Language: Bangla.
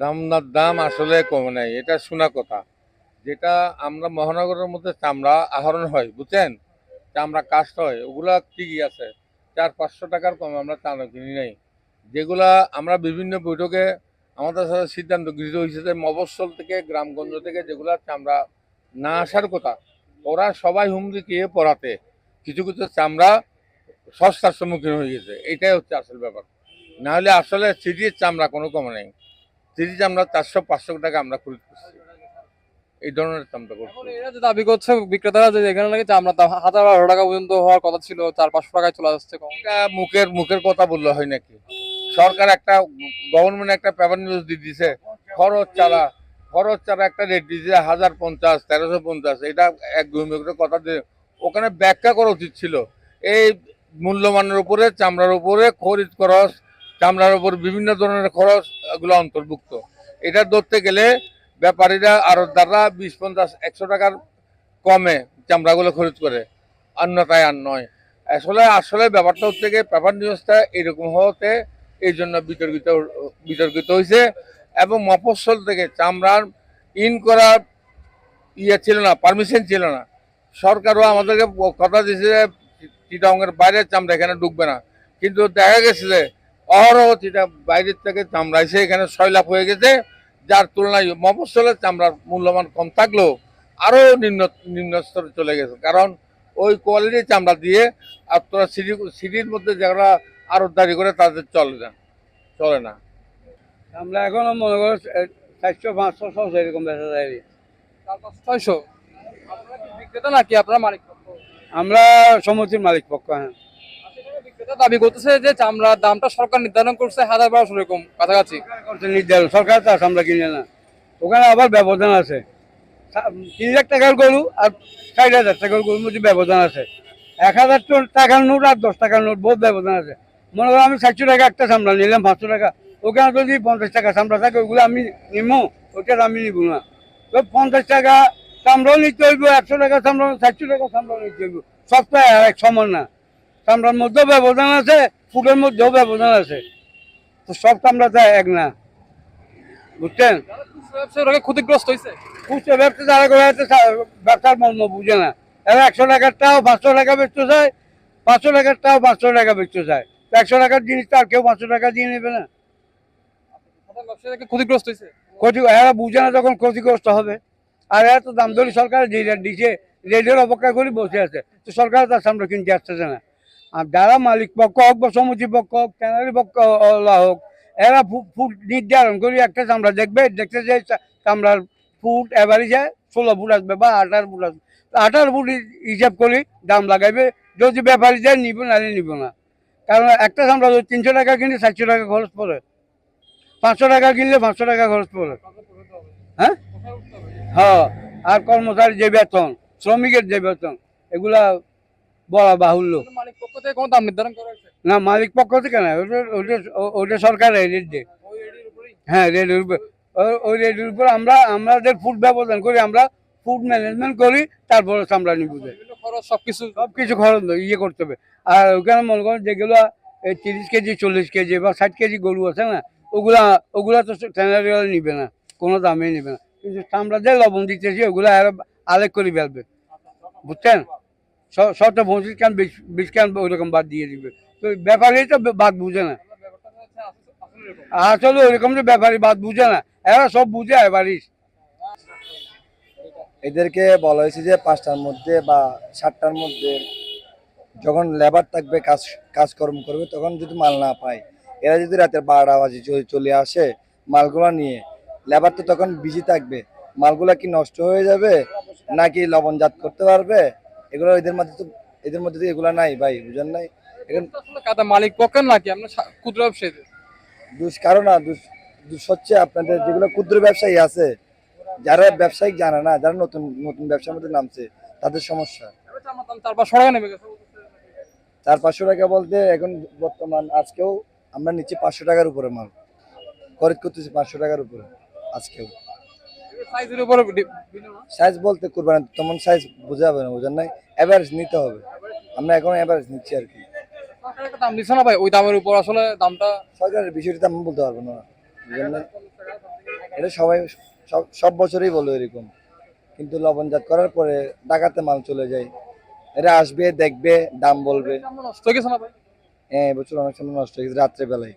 দাম না, দাম আসলে কমে নাই, এটা শোনা কথা। যেটা আমরা মহানগরের মধ্যে চামড়া আহরণ হয়, বুঝছেন? চামড়া কাস্ট হয়, ওগুলা ঠিকই আছে। চার, পাঁচশো টাকার কমে আমরা চামড়া কিনি নাই। যেগুলা আমরা বিভিন্ন বৈঠকে আমাদের সাথে সিদ্ধান্ত গৃহীত হয়েছে যে মফস্বল থেকে, গ্রামগঞ্জ থেকে যেগুলা চামড়া না আসার কথা, ওরা সবাই হুমকি খেয়ে পড়াতে কিছু কিছু চামড়া সস্তার সম্মুখীন হয়ে গেছে। এটাই হচ্ছে আসল ব্যাপার। না হলে আসলে সিটির চামড়া কোনো কমে নেই। সিটির আমরা চারশো পাঁচশো টাকা আমরা খরিদ করছি। এই ধরনের চামড়া করছি। এরা যে দাবি করছে বিক্রেতারা যে এখানে লাগে দাম হাজার বারো টাকা পর্যন্ত হওয়ার কথা ছিল চার পাঁচশো টাকায় চলে এটা মুখের মুখের কথা বললে হয় নাকি? সরকার একটা গভর্নমেন্ট একটা পেপার নিউজ দিয়ে দিছে খরচ চারা খরচ চারা একটা রেট দিয়েছে হাজার পঞ্চাশ তেরোশো পঞ্চাশ এটা এক দুই কথা দিয়ে। ওখানে ব্যাখ্যা করা উচিত ছিল এই মূল্যমানের উপরে চামড়ার উপরে খরিদ খরচ চামড়ার উপর বিভিন্ন ধরনের খরচ এগুলো অন্তর্ভুক্ত। এটা ধরতে গেলে ব্যাপারীরা আরও দ্বারা বিশ, পঞ্চাশ, একশো টাকার কমে চামড়াগুলো খরিদ করে। অন্যথায় আর নয়। আসলে আসলে ব্যাপারটা হচ্ছে গিয়ে পেপার নিউজটা এরকম হতে এই জন্য বিতর্কিত বিতর্কিত হয়েছে এবং মফস্বল থেকে চামড়ার ইন করার ইয়ে ছিল না পারমিশন ছিল না। সরকারও আমাদেরকে কথা দিয়েছে যে চিটাঙ্গের বাইরে চামড়া এখানে ঢুকবে না। কিন্তু দেখা গেছে যে অহরহ চিটা বাইরের থেকে চামড়া এসে এখানে সয়লাভ হয়ে গেছে যার তুলনায় মফস্বলের চামড়ার মূল্যমান কম থাকলেও আরও নিম্ন নিম্ন স্তরে চলে গেছে। কারণ ওই কোয়ালিটির চামড়া দিয়ে আপনারা সিটি সিটির মধ্যে যারা আরতদারি করে তাদের চলে না চলে না। আমরা এখনও মনে করো চারশো পাঁচশো ছশো এরকম বেচা যায়। ছয়শো? আপনারা কি বিক্রেতা নাকি আপনারা মালিক পক্ষ? আমরা সমিতির মালিক পক্ষ হ্যাঁ। বিক্রেতা দাবি করতেছে যে চামড়ার দামটা সরকার নির্ধারণ করছে হাজার বারোশো এরকম কাছাকাছি। নির্ধারণ সরকার তো আমরা কিনে না। ওখানে আবার ব্যবধান আছে। তিন লাখ টাকার গরু আর ষাট হাজার টাকার গরুর মধ্যে ব্যবধান আছে। এক হাজার টাকার নোট আর দশ টাকার নোট বহুত ব্যবধান আছে। মনে করো আমি চারশো টাকা একটা সামলা নিলাম, পাঁচশো টাকা। ওখানে যদি পঞ্চাশ টাকা সামলা থাকে, ওগুলো আমি নিমো ওটা আমি নিব না। তো পঞ্চাশ টাকা সামলাও নিতে হইব, একশো টাকা সামলাও চারশো টাকা সামলাও নিতে হইব। সব তো এক সমান না। সামলার মধ্যেও ব্যবধান আছে ফুটের মধ্যেও ব্যবধান আছে। তো সব কামরা তো এক না। বুঝছেন? ক্ষতিগ্রস্ত হয়েছে খুচরো ব্যবসা যারা করে আছে ব্যবসার মর্ম বুঝে না। এরা একশো টাকারটাও পাঁচশো টাকা বেচতে চায় পাঁচশো টাকারটাও পাঁচশো টাকা বেচতে চায়। তো একশো টাকার জিনিসটা আর কেউ পাঁচশো টাকা দিয়ে নেবে না। ক্ষতিগ্রস্ত হয়েছে ক্ষতি এরা বুঝে না তখন ক্ষতিগ্রস্ত হবে। আর এরা তো দাম দরি সরকার যে রেট দিচ্ছে রেটের অপেক্ষা করে বসে আছে। তো সরকার তার সামনে কিনতে আসতেছে না। আর যারা মালিক পক্ষ হোক বা সমিতি পক্ষ হোক, ট্যানারি পক্ষ হোক, এরা ফুট নির্ধারণ করি একটা চামড়া দেখবে, দেখতে যে চামড়ার ফুট যায় ষোলো ফুট আসবে বা আঠারো ফুট আসবে। আঠারো ফুট হিসাব করে দাম লাগাইবে, যদি ব্যাপারী যায়, নিব নাহলে নিব না। কারণ একটা চামড়া যদি তিনশো টাকা কিনলে চারশো টাকা খরচ পড়ে। পাঁচশো টাকা কিনলে পাঁচশো টাকা খরচ পড়ে। হ্যাঁ? হ্যাঁ। আর কর্মচারী যে বেতন, শ্রমিকের যে বেতন, এগুলা বলা বাহুল্য। মালিক পক্ষ থেকে কোনো দাম নির্ধারণ করা হয়েছে? না মালিক পক্ষ থেকে না ওটা ওটা ওটা সরকার রেট দেয়। রেডির হ্যাঁ রেটের উপর ওই রেটের উপর আমরা আমাদের ফুড ব্যবধান করি আমরা ফুড ম্যানেজমেন্ট করি তারপরে আমরা নিব খরচ সবকিছু? সব কিছু খরচ ইয়ে করতে হবে। আর ওখানে মনে করেন যেগুলো তিরিশ কেজি চল্লিশ কেজি বা ষাট কেজি গরু আছে না ওগুলা ওগুলা তো ট্যানারি নিবে না কোনো দামে নিবে না। কিন্তু আমরা যে লবণ দিতেছি ওগুলো আর আলেক করে ফেলবে। বুঝছেন? শ- শর্ত পঁচিশ কান বিশ কান ওইরকম বাদ দিয়ে দিবে। তো ব্যাপারই তো বাদ বুঝে না। আসলে ওইরকম তো ব্যাপারী বাদ বুঝে না। এরা সব বুঝে, এবারই। এদেরকে বলা হয়েছে যে পাঁচটার মধ্যে বা সাতটার মধ্যে যখন লেবার থাকবে, কাজ, কাজকর্ম করবে, তখন যদি মাল না পায়, এরা যদি রাতের বারোটা বাজে চলে আসে মালগুলো নিয়ে লেবার তো তখন বিজি থাকবে। মালগুলা কি নষ্ট হয়ে যাবে? নাকি লবণজাত করতে পারবে? এগুলো এদের মধ্যে তো এদের মধ্যে তো এগুলো নাই ভাই বুঝেন নাই? এখন কাদা মালিক পক্ষের নাকি? আপনার ক্ষুদ্র ব্যবসায়ীদের। দুষ কারণ না দুষ হচ্ছে আপনাদের যেগুলো ক্ষুদ্র ব্যবসায়ী আছে যারা ব্যবসায়িক জানে না যারা নতুন নতুন ব্যবসার মধ্যে নামছে তাদের সমস্যা। চার পাঁচশো টাকা বলতে এখন বর্তমান আজকেও আমরা নিচ্ছি পাঁচশো টাকার উপরে মাল। খরিদ করতেছি পাঁচশো টাকার উপরে আজকেও। সাইজের উপরে? সাইজ বলতে করবেন তেমন সাইজ বোঝা যাবে না বোঝেন নাই? অ্যাভারেজ নিতে হবে। আমরা এখন অ্যাভারেজ নিচ্ছি আর কি। একটা দাম দিচ্ছে না ভাই? ওই দামের উপর আসলে দামটা সরকারের বিষয়টা আমি বলতে পারব না এটা সবাই সব সব বছরই বলো এরকম। কিন্তু লবণজাত করার পরে ডাকাতে মাল চলে যায়। এরা আসবে দেখবে দাম বলবে। নষ্ট হয়ে গেছে না ভাই হ্যাঁ এবছর অনেক সময় নষ্ট হয়ে গেছে রাত্রে বেলায়